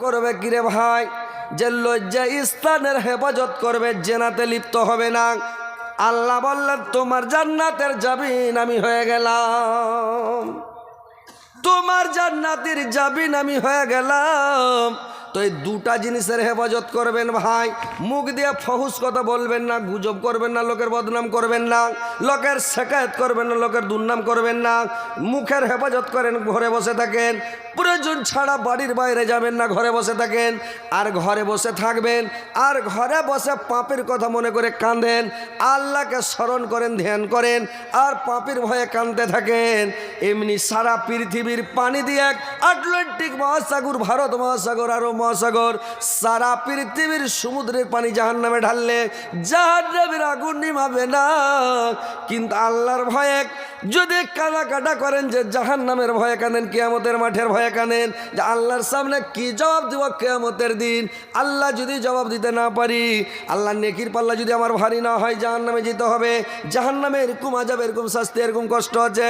করবে কিরে ভাই? যে লজ্জা স্থানের হেফাজত করবে, জেনাতে লিপ্ত হবে না। আল্লাহ বললেন, তোমার জান্নাতের জামিন আমি হয়ে গেলাম। তোমার জান্নাতের জামিন আমি হয়ে গেলাম। তো এই দুটা জিনিসের হেফাজত করবেন ভাই। মুখ দিয়ে ফহুস কথা বলবেন না, গুজব করবেন না, লোকের বদনাম করবেন না, লোকের শেখায়ত করবেন না, লোকের দুর্নাম করবেন না। মুখের হেফাজত করেন, ঘরে বসে থাকেন। প্রয়োজন ছাড়া বাড়ির বাইরে যাবেন না, ঘরে বসে থাকেন। আর ঘরে বসে থাকবেন, আর ঘরে বসে পাপের কথা মনে করে কাঁদেন। আল্লাহকে স্মরণ করেন, ধ্যান করেন, আর পাপের ভয়ে কাঁদতে থাকেন। এমনি সারা পৃথিবীর পানি দিয়ে এক আটলান্টিক মহাসাগর, ভারত মহাসাগর আরও মহাসাগর, সারা পৃথিবীর সমুদ্রের পানি জাহান নামে ঢাললে জাহান নামের আগুন নিমাবে না। কিন্তু আল্লাহর ভয়ে যদি কাটা করেন যে জাহান নামের ভয়ে কাঁদেন, কেয়ামতের মাঠের ভয়ে কাঁদেন, যে আল্লাহর সামনে কি জবাব দিব কেয়ামতের দিন? আল্লাহ যদি জবাব দিতে না পারি আল্লাহ নেকির পাল্লা যদি আমার ভারী না হয় জাহান নামে যেতে হবে। জাহান নামে এরকম আজাব এরকম শাস্তি, এরকম কষ্ট আছে।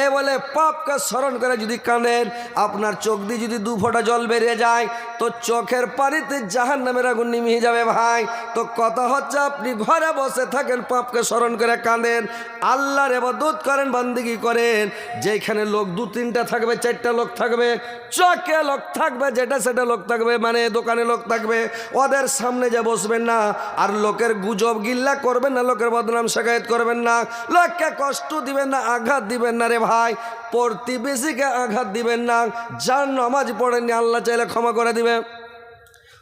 এ বলে পাপকে স্মরণ করে যদি কাঁদেন, আপনার চোখ দিয়ে যদি দু ফোঁটা জল বেরিয়ে যায়, তো চোখের পানিতে জাহান নামের আগুন নিমিয়ে যাবে ভাই। তো কথা হচ্ছে, আপনি ঘরে বসে থাকেন, পাপকে স্মরণ করে কাঁদেন। আল্লাহর এবাদত করেন বান্দিগি করেন যেখানে লোক দু তিনটা থাকবে, চারটা লোক থাকবে, চকে লোক থাকবে, যেটা সেটা লোক থাকবে মানে দোকানে লোক থাকবে, ওদের সামনে যে বসবেন না, আর লোকের গুজব গিল্লা করবেন না, লোকের বদনাম শেখায়ত করবেন না, লোককে কষ্ট দিবেন না, আঘাত দিবেন না রে ভাই, প্রতিবেশীকে আঘাত দিবেন না, যার নামাজ পড়েননি, আল্লাহ চাইলে ক্ষমা করে দিবে।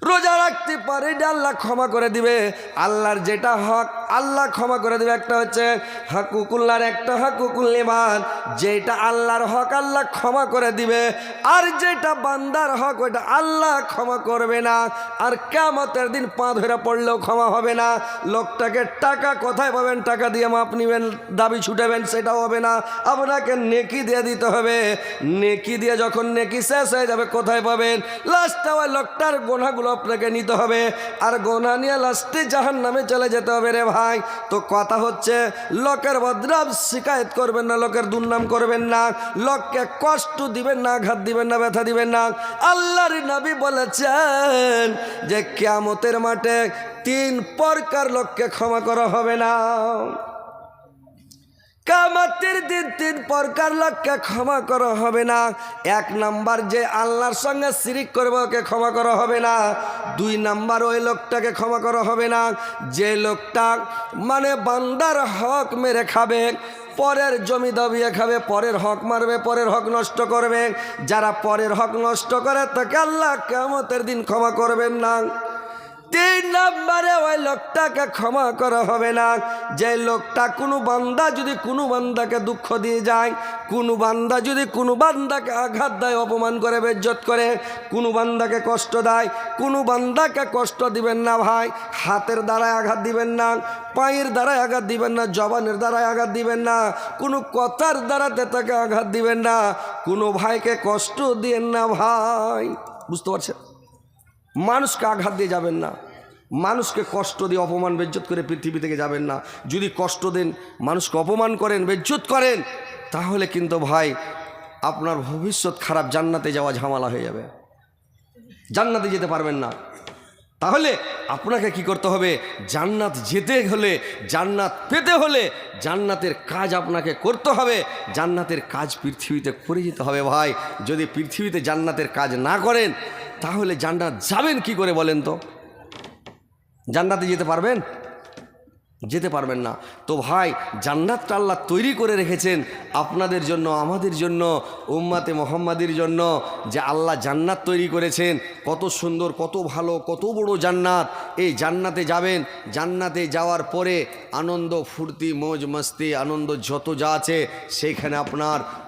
রোজা রাখতে পারে আল্লাহ ক্ষমা করে দিবে। আল্লাহর যেটা হক, আল্লাহ ক্ষমা করে দিবে। একটা হচ্ছে হাকুকুল্লার একটা হাকুকুল্লিমান যেটা আল্লাহর হক, আল্লাহ ক্ষমা করে দিবে। আর যেটা বান্দার হক, ওইটা আল্লাহ ক্ষমা করবে না। আর কেমতের দিন পা ধরে পড়লেও ক্ষমা হবে না। লোকটাকে টাকা কোথায় পাবেন? টাকা দিয়ে মাপ নিবেন, দাবি ছুটাবেন, সেটাও হবে না। আপনাকে নেকি দিয়ে দিতে হবে। নেকি দিয়ে যখন নেকি শেষ হয়ে যাবে, কোথায় পাবেন? লাস্টে ওই লোকটার গোনাগুলো আপনাকে নিতে হবে। আর গোনা নিয়ে লাস্টে জাহান নামে চলে যেতে হবে রে ভাই। তো কথা হচ্ছে, লোকের বদনাম শিকায়ত করবেন না, লোকের দুর্নাম করবেন না। লোককে কষ্ট দিবেন না, আঘাত দিবেন না, ব্যথা দিবেন না। আল্লাহর নবী বলেছেন যে, কেয়ামতের মাঠে তিন প্রকার লোককে ক্ষমা করা হবে না। কামাতের দিন তিন প্রকার লোককে ক্ষমা করা হবে না। এক নাম্বার যে আল্লাহর সঙ্গে শিরিক করবে, ওকে ক্ষমা করা হবে না। দুই নাম্বার ওই লোকটাকে ক্ষমা করা হবে না। যে লোকটা মানে বান্দার হক মেরে খাবে, পরের জমি দাবিয়ে খাবে, পরের হক মারবে, পরের হক নষ্ট করবে। যারা পরের হক নষ্ট করে, তাকে আল্লাহ কেমতের দিন ক্ষমা করবেন না। তিন নম্বরে ওই লোকটাকে ক্ষমা করা হবে না। যে লোকটা কোনো বান্দা যদি কোনো বান্দাকে দুঃখ দিয়ে যায়, কোনো বান্দা যদি কোনো বান্দাকে আঘাত দেয়, অপমান করে, বেজ্জত করে, কোনো বান্দাকে কষ্ট দেয়, কোনো বান্দাকে কষ্ট দিবেন না ভাই, হাতের দ্বারায় আঘাত দিবেন না, পায়ের দ্বারায় আঘাত দিবেন না, জবানের দ্বারায় আঘাত দিবেন না, কোনো কথার দ্বারাতে তাকে আঘাত দিবেন না, কোনো ভাইকে কষ্ট দিয়েন না ভাই। বুঝতে পারছেন? মানুষকে আঘাত দিয়ে যাবেন না। মানুষকে কষ্ট দিয়ে অপমান, বেজ্জত করে পৃথিবী থেকে যাবেন না। যদি কষ্ট দেন, মানুষকে অপমান করেন, বেজ্জত করেন, তাহলে কিন্তু ভাই আপনার ভবিষ্যৎ খারাপ, জান্নাতে যাওয়া ঝামেলা হয়ে যাবে। জান্নাতে যেতে পারবেন না। তাহলে আপনাকে কি করতে হবে? জান্নাত যেতে হলে, জান্নাত পেতে হলে জান্নাতের কাজ আপনাকে করতে হবে। জান্নাতের কাজ পৃথিবীতে করে যেতে হবে ভাই। যদি পৃথিবীতে জান্নাতের কাজ না করেন, তাহলে জান্নাত যাবেন কি করে বলেন তো? জান্নাতে যেতে পারবেন? যেতে পারবেন না। তো ভাই, জান্নাতটা আল্লাহ তৈরি করে রেখেছেন আপনাদের জন্য, আমাদের জন্য, উম্মাতে মোহাম্মাদের জন্য, যে আল্লাহ জান্নাত তৈরি করেছেন। কত সুন্দর, কত ভালো, কত বড় জান্নাত। এই জান্নাতে যাবেন। জান্নাতে যাওয়ার পরে আনন্দ, ফুর্তি মৌজ মস্তি আনন্দ যত যা আছে, সেইখানে আপনার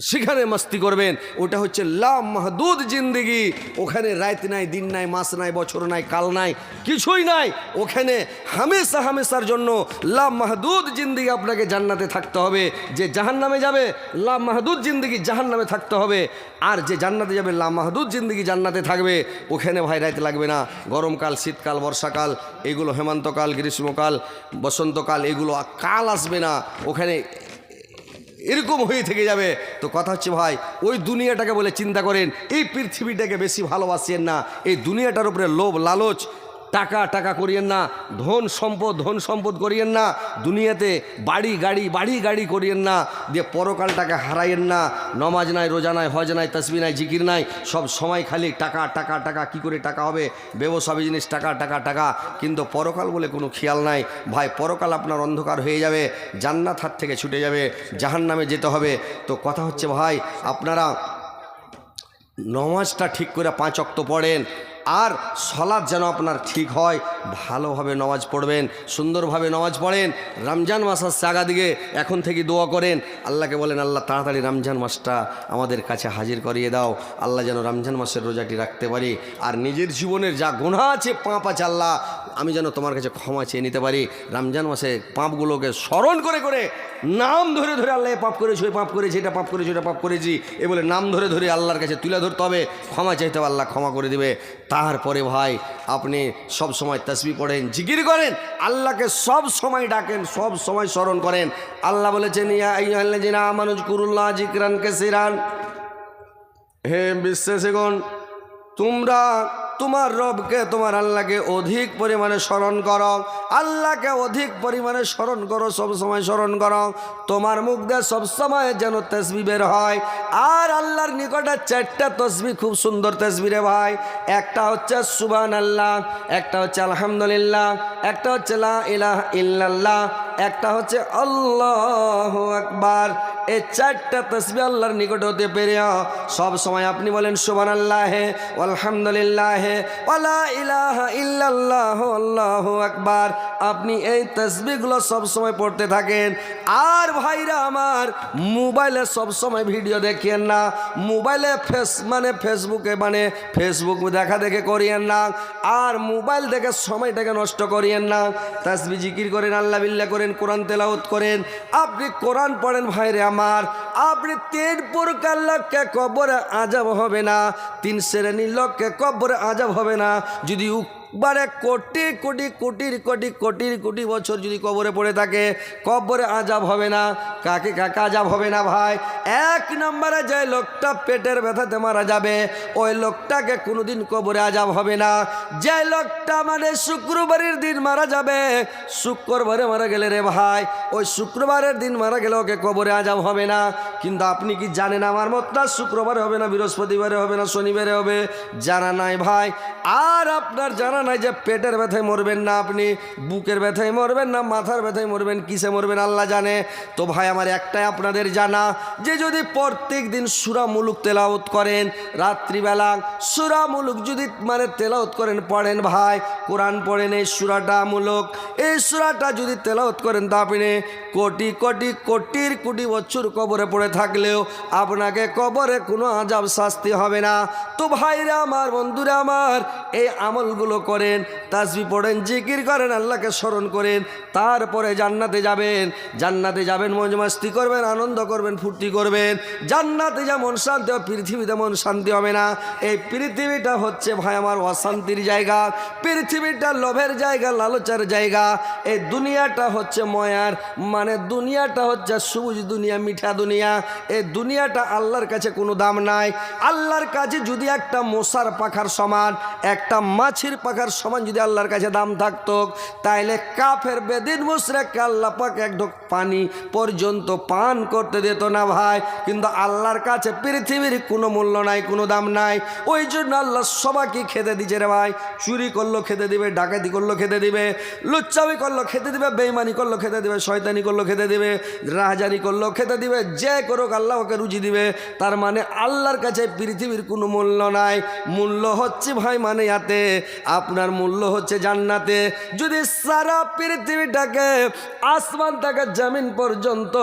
সেখানে মাস্তি করবেন। ওটা হচ্ছে লাম মাহদুদ জিন্দিগি। ওখানে রাত নাই, দিন নাই, মাস নাই, বছর নাই, কাল নাই, কিছুই নাই। ওখানে হামেশা, হামেশার জন্য লাম মাহদুদ জিন্দিগি আপনাকে জান্নাতে থাকতে হবে। যে জাহান নামে যাবে, লাম মাহদুদ জিন্দিগি জাহান নামে থাকতে হবে। আর যে জান্নাতে যাবে, লাম মাহদুদ জিন্দিগি জান্নাতে থাকবে। ওখানে ভাই রাইতে লাগবে না। গরমকাল, শীতকাল, বর্ষাকাল, এগুলো হেমন্তকাল, গ্রীষ্মকাল, বসন্তকাল, এগুলো কাল আসবে না। ওখানে এরকম হয়ে থেকে যাবে। তো কথা হচ্ছে ভাই, ওই দুনিয়াটাকে বলে চিন্তা করেন, এই পৃথিবীটাকে বেশি ভালোবাসেন না। এই দুনিয়াটার উপরে লোভ, লালচ টাকা টাকা করিয়েন না। ধন সম্পদ ধন সম্পদ করিয়েন না। দুনিয়াতে বাড়ি, গাড়ি বাড়ি, গাড়ি করিয়েন না। দিয়ে পরকালটাকে হারাইয়েন না। নমাজ নাই, রোজা নাই, হজ নাই, তসবি নাই, জিকির নাই, সব সময় খালি টাকা টাকা টাকা, কি করে টাকা হবে? ব্যবসাবী জিনিস টাকা টাকা টাকা। কিন্তু পরকাল বলে কোনো খেয়াল নাই। ভাই, পরকাল আপনার অন্ধকার হয়ে যাবে, জান্নাত হাত থেকে ছুটে যাবে জাহান নামে যেতে হবে। তো কথা হচ্ছে, ভাই, আপনারা নমাজটা ঠিক করে পাঁচ অক্ত পড়েন আর সলাদ যেন আপনার ঠিক হয়, ভালোভাবে নমাজ পড়বেন, সুন্দরভাবে নমাজ পড়েন, রমজান মাস আসছে দিকে এখন থেকে দোয়া করেন। আল্লাহকে বলেন, আল্লাহ, তাড়াতাড়ি রমজান মাসটা আমাদের কাছে হাজির করিয়ে দাও। আল্লাহ যেন রমজান মাসের রোজাটি রাখতে পারি। আর নিজের জীবনের যা গুণা আছে, পাপ আছে আল্লাহ, আমি যেন তোমার কাছে ক্ষমা চেয়ে নিতে পারি। রমজান মাসে পাঁপগুলোকে স্মরণ করে করে, নাম ধরে ধরে আল্লাহ পাপ করেছি, ওই পাপ করেছি, এটা পাপ করেছি, ওটা পাপ করেছি। এ বলে, নাম ধরে ধরে আল্লাহর কাছে তুলে ধরতে হবে। ক্ষমা চাইতে হবে, আল্লাহ ক্ষমা করে দিবে। তারপরে ভাই আপনি সব সময় তসবি পড়েন, জিকির করেন, আল্লাহকে সব সময় ডাকেন, সব সময় স্মরণ করেন। আল্লাহ বলেছেন, ইয়া মানুষ কুরুল্লাহ জিকরান কাসীরান। হে বিশ্বাসীগণ, তোমরা তোমার রবকে তোমার আল্লাহকে অধিক পরিমাণে স্মরণ করো। আল্লাহকে অধিক পরিমাণে স্মরণ করো সবসময় স্মরণ করো। তোমার মুখ দিয়ে সবসময় যেন তসবি বের হয়। আর আল্লাহর নিকটে চারটা তসবি খুব সুন্দর তসবি রে ভাই। একটা হচ্ছে সুবান আল্লাহ একটা হচ্ছে আলহামদুলিল্লাহ, একটা হচ্ছে লা ইলাহা ইল্লাল্লাহ, একটা হচ্ছে আল্লাহ আকবার এই চারটা তসবি আল্লাহর নিকট হতে পেরে সব সময় আপনি বলেন সুবান আল্লাহ আলহামদুলিল্লাহ ইল্লাল্লাহ, আল্লাহু আকবার। আপনি এই তসবিগুলো সব সময় পড়তে থাকেন। আর ভাইরা আমার, মোবাইলে সব সময় ভিডিও দেখিয়েন না। মোবাইলে ফেস মানে ফেসবুকে মানে ফেসবুক দেখা দেখে করিয়েন না। আর মোবাইল দেখে সময়টাকে নষ্ট করিয়েন না। তাসবি জিকির করেন, আল্লাহ বিল্লা করেন, কোরআন তেলাওত করেন। আপনি কোরআন পড়েন, ভাইরে আমার। আপনি তিন প্রকার লোককে কবরে আজাব হবে না। তিন শ্রেণির লোককে কবরে আজাব হবে না। যদি বারে কোটি কোটি কোটির কোটি কোটির কোটি বছর যদি কবরে পড়ে থাকে, কবরে আজাব হবে না। কাকে কাকে আজাব হবে না ভাই? এক নম্বরে যে লোকটা পেটের ব্যথাতে মারা যাবে, ওই লোকটাকে কোনোদিন কবরে আজাব হবে না। যে লোকটা মানে শুক্রবারের দিন মারা যাবে, শুক্রবারে মারা গেলে রে ভাই, ওই শুক্রবারের দিন মারা গেলে ওকে কবরে আজাব হবে না। কিন্তু আপনি কি জানেন আমার মতটা? শুক্রবারে হবে না, বৃহস্পতিবারে হবে না, শনিবারে হবে? জানা নাই ভাই। আর আপনার জানা নাই যে পেটের ব্যথায় মরবেন না আপনি, বুকের ব্যথায় মরবেন না, মাথার ব্যথায় মরবেন, কিসে মরবেন আল্লাহ জানে। তো ভাই, আমার একটাই আপনাদের জানা, যে যদি প্রত্যেক দিন সুরা মুলুক তেলাওত করেন, রাত্রিবেলা সুরা মুলুক যদি মানে তেলাওত করেন, পড়েন ভাই, কোরআন পড়েন, এই সুরাটা মুলুক, এই সুরাটা যদি তেলাওত করেন, তা আপনি কোটি কোটি কোটির কোটি বছর কবরে পড়ে থাকলেও আপনাকে কবরে কোনো আজাব শাস্তি হবে না। তো ভাইরা, আমার বন্ধুরা, আমার এই আমলগুলো করেন তাসবি পড়েন, জিকির করেন, আল্লাহকে স্মরণ করেন, তারপরে জান্নাতে যাবেন। জান্নাতে যাবেন মজ মাস্তি করবেন, আনন্দ করবেন, ফুর্তি করবেন। জান্নাতে যেমন শান্তি হবে, পৃথিবীতে তেমন শান্তি হবে না। এই পৃথিবীটা হচ্ছে ভাই আমার অশান্তির জায়গা। পৃথিবীটা লোভের জায়গা, লালচার জায়গা। এই দুনিয়াটা হচ্ছে ময়ার মানে দুনিয়াটা হচ্ছে সবুজ দুনিয়া, মিঠা দুনিয়া। এই দুনিয়াটা আল্লাহর কাছে কোনো দাম নাই। আল্লাহর কাছে যদি একটা মশার পাখার সমান, একটা মাছির পাখার সমান যদি আল্লাহর কাছে দাম থাকতো, তাইলে কাফের বেদিন মুশরেককে আল্লাহ পাক এক ঢোক পানি পর্যন্ত পান করতে দিত না ভাই। কিন্তু আল্লাহর কাছে পৃথিবীর কোনো মূল্য নাই, কোনো দাম নাই। ওই জন্য আল্লাহ সবাইকে খেতে দিচ্ছে রে ভাই। চুরি করল, খেতে দিবে, ডাকাতি করল, খেতে দিবে, লুচ্চামি করল, খেতে দিবে, বেইমানি করল, খেতে দিবে, শয়তানি করল, খেতে দিবে, রাহাজানি করল, খেতে দিবে, যে করুক আল্লাহ ওকে রুচি দিবে। তার মানে আল্লাহর কাছে পৃথিবীর কোনো মূল্য নাই। মূল্য হচ্ছে ভাই মানে ইয়াতে আপনার মূল্য হচ্ছে জান্নাতে। যদি সারা পৃথিবীটাকে, আসমান থেকে জামিন পর্যন্ত,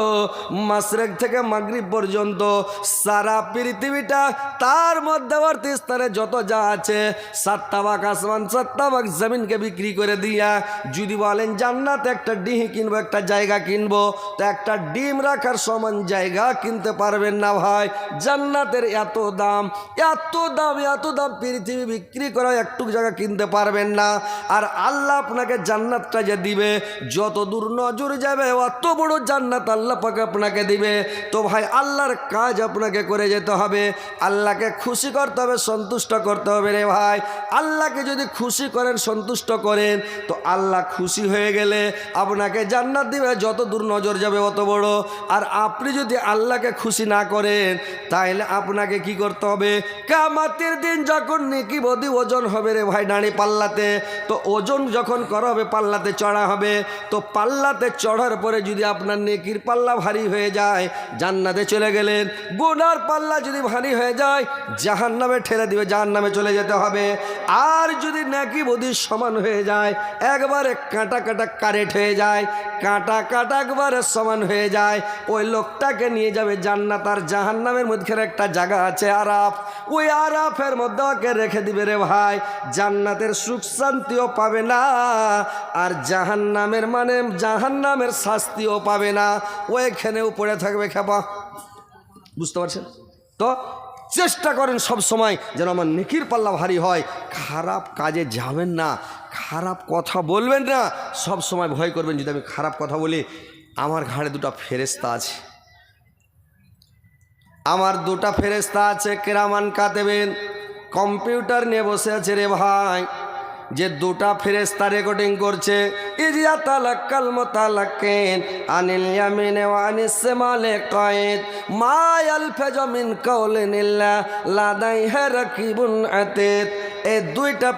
মাসরেক থেকে মাগরিব পর্যন্ত, সারা পৃথিবীটা তার মধ্যবর্তী স্তরে যত যা আছে ভাগ আসমান ভাগ জমিনকে বিক্রি করে দিয়া, যদি বলেন জান্নাতে একটা ডিহি কিনবো, একটা জায়গা কিনবো, তো একটা ডিম রাখার সমান জায়গা কিনতে পারবেন না ভাই। জান্নাতের এত দাম এত দাম এত দাম পৃথিবী বিক্রি করা একটু জায়গা কিনতে পারবেন না। আর আল্লাহ আপনাকে জান্নাতটা যে দিবে, যত দূর নজর যাবে, অত বড় জান্নাত আল্লাহ পাকে আপনাকে দিবে। তো ভাই, আল্লাহর কাজ আপনাকে করে যেতে হবে। আল্লাহকে খুশি করতে হবে, সন্তুষ্ট করতে হবে রে ভাই। আল্লাহকে যদি খুশি করেন, সন্তুষ্ট করেন, তো আল্লাহ খুশি হয়ে গেলে আপনাকে জান্নাত দিবে। যত দূর নজর যাবে, অত বড়। আর আপনি যদি আল্লাহকে খুশি না করেন তাহলে আপনাকে কি করতে হবে? কামাতের দিন যখন নেকি বদি ওজন হবে রে ভাই ডাঁড়ি পাল্লাতে, তো ওজন যখন করা হবে পাল্লাতে চড়া হবে, তো পাল্লাতে চড়ার পরে যদি আপনার নেকির পাল্লা ভারী হয়ে যায়, জান্নাতে চলে গেলেন গুনার পাল্লা যদি ভারী হয়ে যায় জাহান নামে ঠেলে দিবে জাহান নামে চলে যেতে হবে। আর যদি নাকি বদির সমান হয়ে যায়, একবারে কাঁটা কাঁটা কারেট হয়ে যায়, কাঁটা কাঁটা একবারে সমান হয়ে যায়, ওই লোকটাকে নিয়ে যাবে জান্নাত, আর জাহান নামের মধ্যে একটা জায়গা আছে আরাফ। ওই আরাফের মধ্যে ওকে রেখে দিবে রে ভাই, জান্নাতের সুখ শান্তিও পাবে না, আর জাহান নামের মানে জাহান নামের শাস্তিও পাবে না। ওইখানেও পড়ে থাকবে খেপা। বুঝতে পারছেন? তো চেষ্টা করেন সব সময় যেন আমার নেকির পাল্লা ভারী হয়। খারাপ কাজে যাবেন না, খারাপ কথা বলবেন না, সব সময় ভয় করবেন যদি আমি খারাপ কথা বলি। আমার ঘাড়ে দুটো ফেরেস্তা আছে। আমার দুটা ফেরেস্তা আছে, কেরামান কাতেবেন। কম্পিউটার নিয়ে বসে আছে রে ভাই। যে দুটা ফেরেস্তা রেকর্ডিং করছে ইয়ালফাজু মিন দুইটা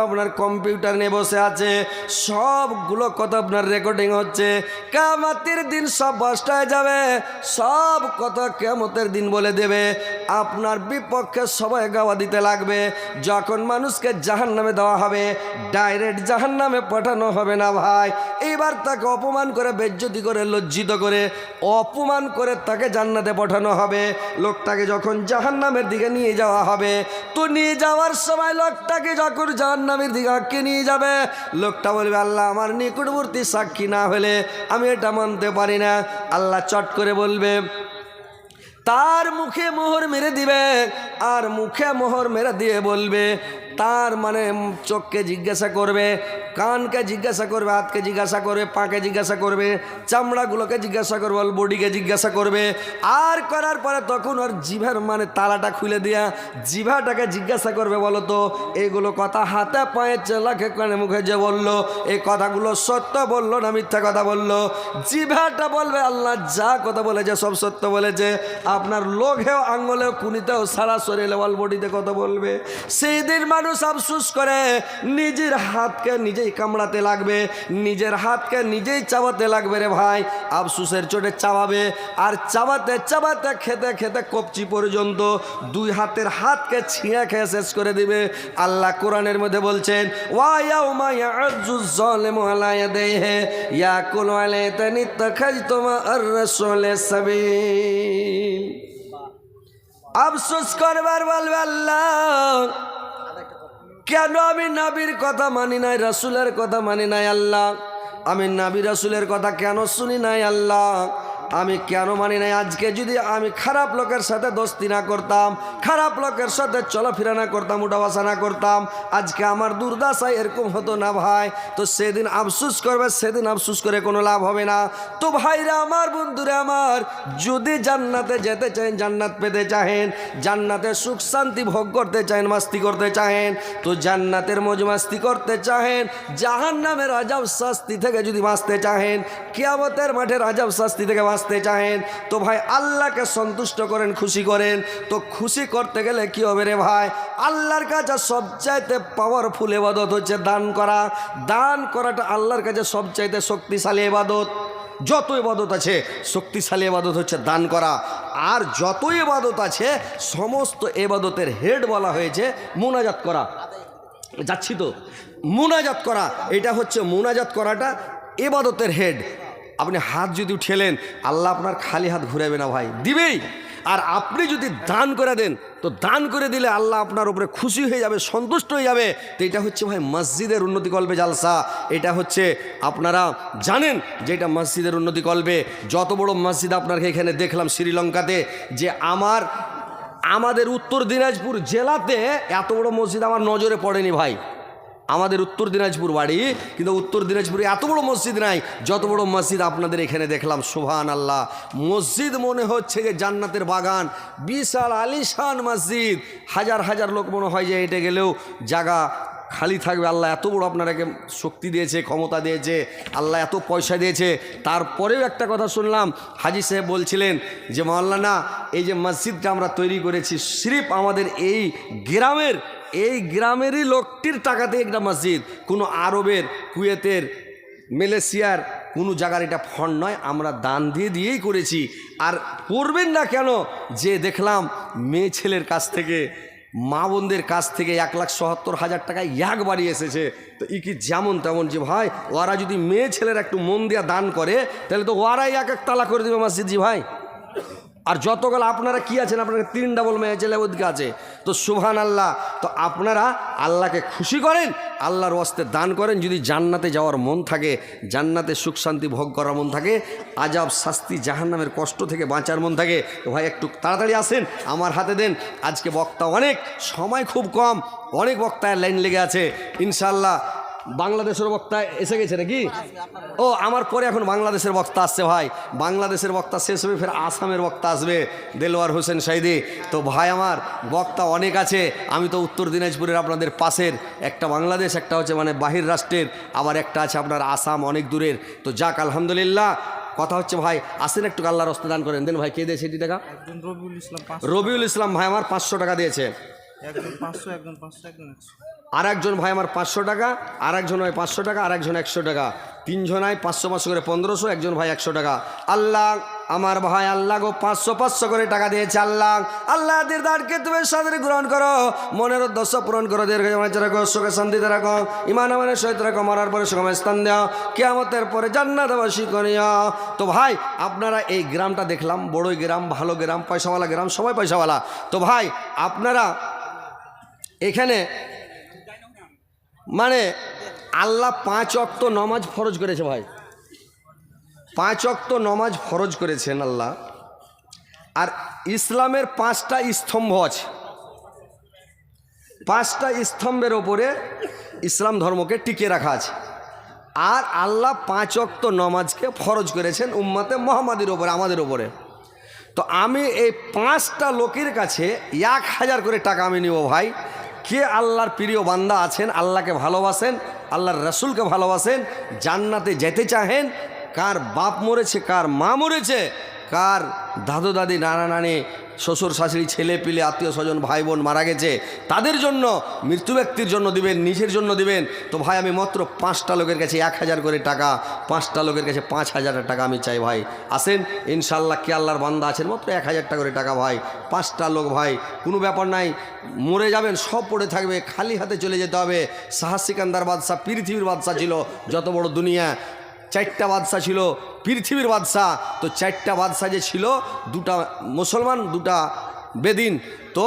আপনার কম্পিউটার নিয়ে বসে আছে। সবগুলো কথা আপনার রেকর্ডিং হচ্ছে। কামাতির দিন সব বাসটায় যাবে। সব কথা কেমতের দিন বলে দেবে। আপনার বিপক্ষে সবাই গাওয়া দিতে লাগবে। যখন মানুষকে জাহান নামে দেওয়া হবে, ডাইরেক্ট জাহান নামে পাঠানো হবে না। ভাই। এইবার তাকে অপমান করে, বেজ্জতি করে, লজ্জিত করে, অপমান করে তাকে জান্নাতে পাঠানো হবে। লোকটাকে যখন জাহান নামের দিকে নিয়ে যাওয়া হবে, তো নিয়ে যাওয়ার সময় লোকটাকে যখন জাহান নামের দিকে আঁকে নিয়ে যাবে, লোকটা বলবে, আল্লাহ, আমার নিকটবর্তী সাক্ষী না হলে আমি এটা মানতে পারি না। আল্লাহ চট করে বলবে, তার মুখে মোহর মেরে দিবে। আর মুখে মোহর মেরে দিয়ে বলবে তার মানে চোখকে জিজ্ঞাসা করবে, কানকে জিজ্ঞাসা করবে, হাতকে জিজ্ঞাসা করবে, পাকে জিজ্ঞাসা করবে, চামড়াগুলোকে জিজ্ঞাসা করবে, ওর বডিকে জিজ্ঞাসা করবে। আর করার পরে তখন ওর জিভার মানে তালাটা খুলে দিয়া জিভাটাকে জিজ্ঞাসা করবে, বলো তো এইগুলো কথা হাতে পায়ে চেলাকে কানে মুখে যে বলল এই কথাগুলো সত্য বলল না মিথ্যা কথা বলল? জিভাটা বলবে, আল্লাহ যা কথা বলেছে সব সত্য বলেছে। আপনার লোঘেও আঙ্গলেও কুনিতেও, সারা শরীরে, ওয়াল বডিতে কথা বলবে। সেই দিন মানুষ আফসুস করে, নিজের হাতকে নিজেই কামড়াতে লাগবে, নিজের হাতকে নিজেই চাবাতে লাগবে রে ভাই। আফসুসের চোটে চাবাবে, আর চাবাতে চাবাতে খেতে খেতে কপচি পর্যন্ত দুই হাতের হাতকে ছিঁড়ে খেয়ে শেষ করে দিবে। আল্লাহ কোরআনের মধ্যে বলছেন আফসোস করবার বলবে আল্লাহ কেন আমি নাবির কথা মানি নাই, রাসুলের কথা মানি নাই আল্লাহ? আমি নাবি, রাসুলের কথা কেন শুনি নাই আল্লাহ? আমি কেন মানি নাই? আজকে যদি আমি খারাপ লোকের সাথে দোস্তি না করতাম, খারাপ লোকের সাথে চলাফেরা না করতাম উঠাবাসা না করতাম, আজকে আমার দুর্দশায় এরকম হতো না ভাই। তো সেদিন আফসুস করবে, সেদিন আফসুস করে কোনো লাভ হবে না। তো ভাইরা আমার, বন্ধুরা আমার, যদি জান্নাতে যেতে চান জান্নাত পেতে চাহেন জান্নাতের সুখ শান্তি ভোগ করতে চাহেন মাস্তি করতে চাহেন তো জান্নাতের মজ মাস্তি করতে চাহেন জাহান নামের আজাব শাস্তি থেকে যদি বাঁচতে চাহেন কিয়ামতের মাঠে আজাব শাস্তি থেকে বাঁচতে চাহেন? তো ভাই আল্লাহকে সন্তুষ্ট করেন, খুশি করেন। তো খুশি করতে গেলে কি হবে রে ভাই? আল্লাহর কাছে সবচাইতে পাওয়ারফুল এবাদত হচ্ছে দান করা। দান করাটা আল্লাহর কাছে সবচাইতে শক্তিশালী এবাদত যত ইবাদত আছে, শক্তিশালী এবাদত হচ্ছে দান করা। আর যত ইবাদত আছে, সমস্ত এবাদতের হেড বলা হয়েছে মোনাজাত করা। যাচ্ছি তো? মুনাজাত করা। এটা হচ্ছে মুনাজাত করাটা এবাদতের হেড। আপনি হাত যদি ঠেলেন আল্লাহ আপনার খালি হাত ঘুরাবে না ভাই। দিবেই। আর আপনি যদি দান করে দেন, তো দান করে দিলে আল্লাহ আপনার উপরে খুশি হয়ে যাবে, সন্তুষ্ট হয়ে যাবে। তো এটা হচ্ছে ভাই মসজিদের উন্নতি কল্পে জালসা। এটা হচ্ছে আপনারা জানেন যে এটা মসজিদের উন্নতি কল্পে। যত বড় মসজিদ আপনার এখানে দেখলাম শ্রীলঙ্কাতে, যে আমার, আমাদের উত্তর দিনাজপুর জেলাতে এত বড় মসজিদ আমার নজরে পড়েনি ভাই। আমাদের উত্তর দিনাজপুর বাড়ি, কিন্তু উত্তর দিনাজপুরে এত বড় মসজিদ নাই, যত বড় মসজিদ আপনাদের এখানে দেখলাম সুভান আল্লাহ মসজিদ মনে হচ্ছে যে জান্নাতের বাগান, বিশাল আলিশান মসজিদ। হাজার হাজার লোক মনে হয় যে হেঁটে গেলেও জায়গা খালি থাকবে। আল্লাহ এত বড় আপনারাকে শক্তি দিয়েছে, ক্ষমতা দিয়েছে, আল্লাহ এত পয়সা দিয়েছে। তারপরেও একটা কথা শুনলাম, হাজি সাহেব বলছিলেন যে, মাওলানা, এই যে মসজিদটা আমরা তৈরি করেছি, সিরিফ আমাদের এই গ্রামের এই গ্রামেরই লোকটির টাকাতে একটা মসজিদ, কোনো আরবের, কুয়েতের, মালয়েশিয়ার, কোনো জায়গার এটা ফন্ড নয়, আমরা দান দিয়ে দিয়েই করেছি। আর করবেন না কেন? যে দেখলাম মেয়ে ছেলের কাছ থেকে, মা বোনদের কাছ থেকে এক লাখ সত্তর হাজার টাকায় একবারই এসেছে। তো ই কি যেমন তেমন যে ভাই ওরা যদি মেয়ে ছেলের একটু মন দিয়া দান করে, তাহলে তো ওরাই এক এক তালা করে দেবে মসজিদ জি ভাই। আর যতগুলো আপনারা কি আছেন, আপনারা তিন ডাবল মেয়ে ওদিকে আছে তো সুহান আল্লাহ তো আপনারা আল্লাহকে খুশি করেন, আল্লাহর ওয়াস্তে দান করেন, যদি জান্নাতে যাওয়ার মন থাকে, জান্নাতে সুখ শান্তি ভোগ করার মন থাকে, আজাব শাস্তি জাহান্নামের কষ্ট থেকে বাঁচার মন থাকে, তো ভাই একটু তাড়াতাড়ি আসেন, আমার হাতে দেন। আজকে বক্তা অনেক, সময় খুব কম, অনেক বক্তায় লাইন লেগে আছে। ইনশাল্লাহ বাংলাদেশের বক্তা এসে গেছে নাকি? ও আমার পরে এখন বাংলাদেশের বক্তা আসছে ভাই। বাংলাদেশের বক্তা শেষ হবে ফের আসামের বক্তা আসবে। দেলোয়ার হোসেন সাইদি। তো ভাই আমার বক্তা অনেক আছে। আমি তো উত্তর দিনাজপুরের আপনাদের পাশের একটা বাংলাদেশ একটা হচ্ছে মানে বাহির রাষ্ট্রের আবার একটা আছে আপনার আসাম অনেক দূরের। তো যাক আলহামদুলিল্লাহ। কথা হচ্ছে ভাই আসেন একটু আল্লাহর হস্তে দান করেন। দেন ভাই কে দিয়েছে এটি টাকা রবিউল ইসলাম রবিউল ইসলাম ভাই আমার পাঁচশো টাকা দিয়েছে। একজন পাঁচশো একজন পাঁচশো একজন আর একজন ভাই আমার পাঁচশো টাকা আর একজন হয় পাঁচশো টাকা আর একজন একশো টাকা। তিনজনায় পাঁচশো পাঁচশো করে পনেরোশো, একজন ভাই একশো টাকা। আল্লাহ, আমার ভাই আল্লাহ গো, পাঁচশো পাঁচশো করে টাকা দিয়েছে আল্লাহ। আল্লাহ দিদারকে তুমি সাদরে গ্রহণ করো। মনের উদ্দেশ্য পূরণ করো দীর্ঘ রাখো, সুখে শান্তিতে রাখো ইমান আমানের সহিত রাখো, মরার পরে সুখময় স্থান দেওয়া কেয়ামতের পরে করিয়া তো ভাই, আপনারা এই গ্রামটা দেখলাম, বড়ই গ্রাম, ভালো গ্রাম, পয়সাওয়ালা গ্রাম, সবাই পয়সাওয়ালা। তো ভাই, আপনারা এখানে মানে আল্লাহ পাঁচ অক্ত নমাজ ফরজ করেছে ভাই। পাঁচ অক্ত নমাজ ফরজ করেছেন আল্লাহ। আর ইসলামের পাঁচটা স্তম্ভ আছে। পাঁচটা স্তম্ভের ওপরে ইসলাম ধর্মকে টিকে রাখা আছে। আর আল্লাহ পাঁচ অক্ত নমাজকে ফরজ করেছেন উম্মাতে মোহাম্মদের ওপরে, আমাদের ওপরে। তো আমি এই পাঁচটা লোকের কাছে এক হাজার করে টাকা আমি নিব ভাই। কে আল্লাহর প্রিয় বান্দা আছেন, আল্লাহকে ভালোবাসেন, আল্লাহর রসুলকে ভালোবাসেন, জান্নাতে যেতে চাহেন, কার বাপ মরেছে, কার মা মরেছে, কার দাদু দাদি, নানা নানি শ্বশুর, শাশুড়ি, ছেলে পিলে, আত্মীয় স্বজন, ভাই বোন মারা গেছে, তাদের জন্য মৃত্যু ব্যক্তির জন্য দিবেন, নিজের জন্য দিবেন। তো ভাই, আমি মাত্র পাঁচটা লোকের কাছে এক হাজার করে টাকা, পাঁচটা লোকের কাছে পাঁচ হাজার টাকা আমি চাই ভাই। আসেন ইনশাল্লাহ কে আল্লাহর বান্দা আছেন, মাত্র এক হাজার টাকা করে টাকা ভাই। পাঁচটা লোক ভাই, কোনো ব্যাপার নাই, মরে যাবেন, সব পড়ে থাকবে, খালি হাতে চলে যেতে হবে। শাহ সিকান্দার বাদশাহ, পৃথিবীর বাদশাহ ছিল, যত বড় দুনিয়া চারটা বাদশা ছিল পৃথিবীর বাদশাহ। তো চারটা বাদশাহ যে ছিল দুটা মুসলমান দুটা বেদিন। তো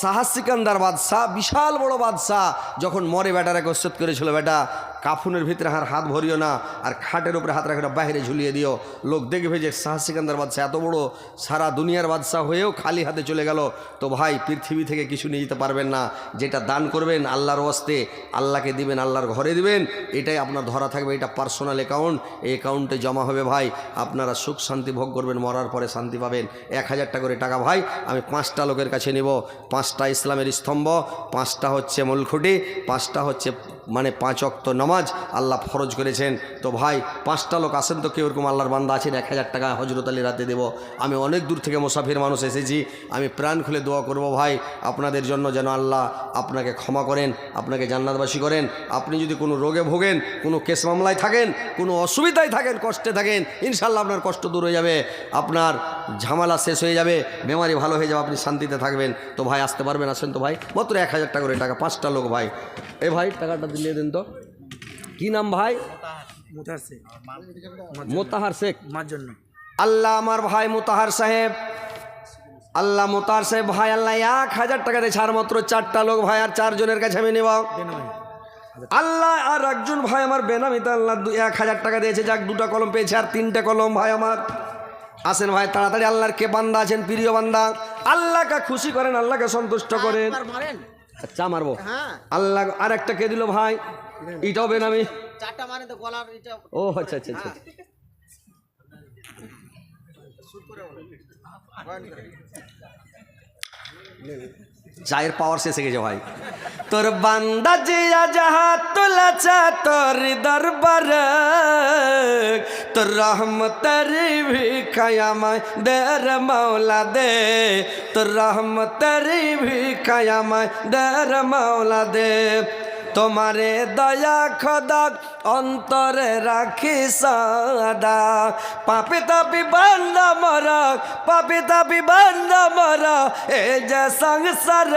শাহ সিকান্দার বাদশাহ, বিশাল বড় বাদশাহ, যখন মরে বেটারা কষ্ট করেছিল, বেটা, কাফুনের ভিতরে হার হাত ভরিও না, আর খাটের উপরে হাত রাখে বাইরে ঝুলিয়ে দিও। লোক দেখবে যে শাহ সিকান্দার বাদশাহ এত বড়, সারা দুনিয়ার বাদশাহ হয়েও খালি হাতে চলে গেল। তো ভাই, পৃথিবী থেকে কিছু নিয়ে যেতে পারবেন না। যেটা দান করবেন আল্লাহর ওয়াস্তে, আল্লাহকে দিবেন আল্লাহর ঘরে দিবেন, এটাই আপনার ধরা থাকবে, এটা পার্সোনাল অ্যাকাউন্ট এই অ্যাকাউন্টে জমা হবে ভাই। আপনারা সুখ শান্তি ভোগ করবেন, মরার পরে শান্তি পাবেন। এক হাজার টাকা করে টাকা ভাই, আমি পাঁচটা লোকের কাছে নিব। পাঁচটা ইসলামের স্তম্ভ, পাঁচটা হচ্ছে মূলখুঁটি, পাঁচটা হচ্ছে মানে পাঁচ অক্ত নামাজ আল্লাহ ফরজ করেছেন। তো ভাই, পাঁচটা লোক আসেন তো কেউ এরকম আল্লাহর বান্দা আছেন এক হাজার টাকা হজরত আলী রাতে দেবো। আমি অনেক দূর থেকে মুসাফির মানুষ এসেছি। আমি প্রাণ খুলে দোয়া করব ভাই, আপনাদের জন্য যেন আল্লাহ আপনাকে ক্ষমা করেন, আপনাকে জান্নাতবাসী করেন। আপনি যদি কোনো রোগে ভোগেন, কোনো কেস মামলায় থাকেন, কোনো অসুবিধায় থাকেন, কষ্টে থাকেন ইনশাল্লাহ আপনার কষ্ট দূর হয়ে যাবে। আপনার ঝামেলা শেষ হয়ে যাবে বেমারি ভালো হয়ে যাবে, আপনি শান্তিতে থাকবেন। তো ভাই আসতে পারবেন আসেন তো ভাই। মাত্র এক হাজার টাকা করে টাকা পাঁচটা লোক ভাই। এ ভাই টাকাটা দিলে দেন তো। কি নাম ভাই? মোতাহার শেখ। আল্লাহ আমার ভাই মোতাহার সাহেব। আল্লাহ মোতাহার সাহেব ভাই আল্লাহ এক হাজার টাকা দিয়েছে আর মাত্র চারটা লোক ভাই আর চারজনের কাছে আমি নেব। আল্লাহ আর একজন ভাই আমার বেনামিতে আল্লাহ এক হাজার টাকা দিয়েছে। যাক দুটা কলম পেয়েছে আর তিনটে কলম ভাই আমার। আসেন ভাই তাড়াতাড়ি আল্লাহর কে বান্দা আছেন প্রিয় বান্দা? আল্লাহকে খুশি করেন আল্লাহকে সন্তুষ্ট করেন। আচ্ছা মারবো। হ্যাঁ। আল্লাহ আর একটা কে দিল ভাই? এটাও বেনামি ও আচ্ছা আচ্ছা আচ্ছা। চায়ের পাওয়ার শেষে গেছে ভাই। তোর বান্দা জিয়া যাহা তোলাচা তোর দরবার, তোর রহমতের ভিখায়ামায় দের মাওলা দে তোর রহমতের ভিখায়ামায় দের মাওলা দে তোমারে দয়া খদা অন্তরে রাখি সদা। পাপি তাপি বান্ধ মর, পাপি তাপি বান্ধ মর, এ যে সংসার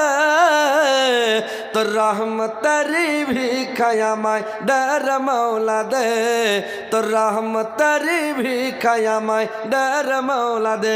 তোর রহমতরি ভিখায়ামায় ডর মৌলা দে। তোর রহমতরি ভিখায়ামায় ডর মৌলা দে।